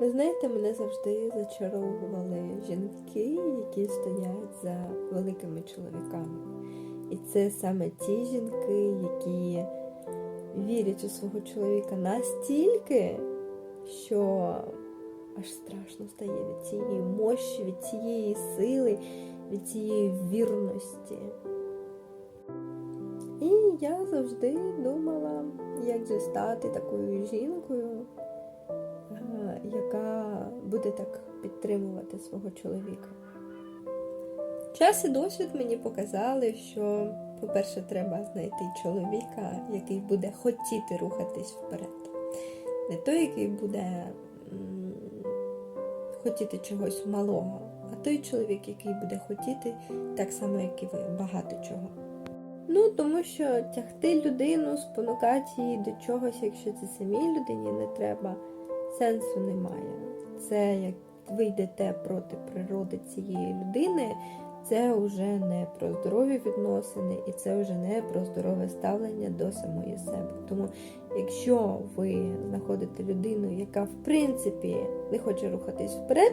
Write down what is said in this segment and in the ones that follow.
Ви знаєте, мене завжди зачаровували жінки, які стоять за великими чоловіками. І це саме ті жінки, які вірять у свого чоловіка настільки, що аж страшно стає від цієї мощі, від цієї сили, від цієї вірності. І я завжди думала, як же стати такою жінкою, яка буде так підтримувати свого чоловіка. Час і досвід мені показали, що, по-перше, треба знайти чоловіка, який буде хотіти рухатись вперед. Не той, який буде хотіти чогось малого, а той чоловік, який буде хотіти так само, як і ви, багато чого. Ну, тому що тягти людину, спонукати її до чогось, якщо це самій людині не треба, сенсу немає. Це як ви йдете проти природи цієї людини, це вже не про здорові відносини, і це вже не про здорове ставлення до самої себе. Тому, якщо ви знаходите людину, яка в принципі не хоче рухатись вперед,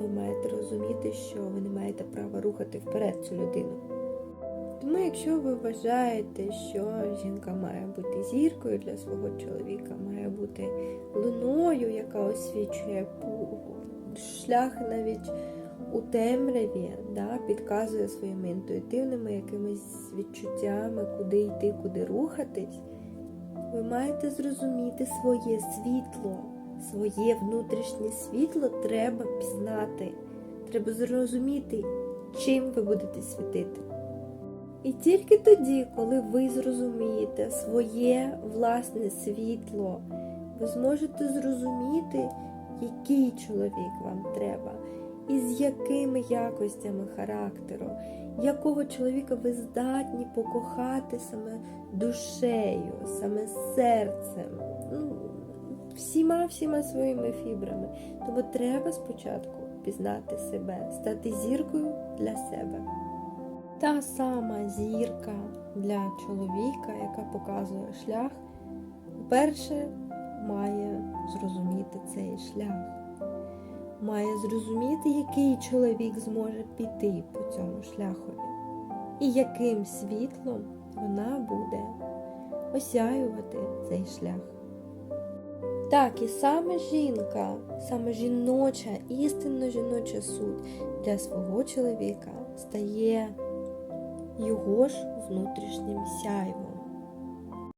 ви маєте розуміти, що ви не маєте права рухати вперед цю людину. Тому, якщо ви вважаєте, що жінка має бути зіркою для свого чоловіка, має бути луною, яка освічує шлях навіть у темряві, да, підказує своїми інтуїтивними якимись відчуттями, куди йти, куди рухатись, ви маєте зрозуміти своє світло, своє внутрішнє світло треба пізнати. Треба зрозуміти, чим ви будете світити. І тільки тоді, коли ви зрозумієте своє власне світло, ви зможете зрозуміти, який чоловік вам треба, і з якими якостями характеру, якого чоловіка ви здатні покохати саме душею, саме серцем, ну, всіма всіма своїми фібрами. Тому треба спочатку пізнати себе, стати зіркою для себе. Та сама зірка для чоловіка, яка показує шлях, перше має зрозуміти цей шлях. Має зрозуміти, який чоловік зможе піти по цьому шляхові, і яким світлом вона буде осяювати цей шлях. Так, і саме жінка, саме жіноча, істинно жіноча суть для свого чоловіка стає його ж внутрішнім сяйвом.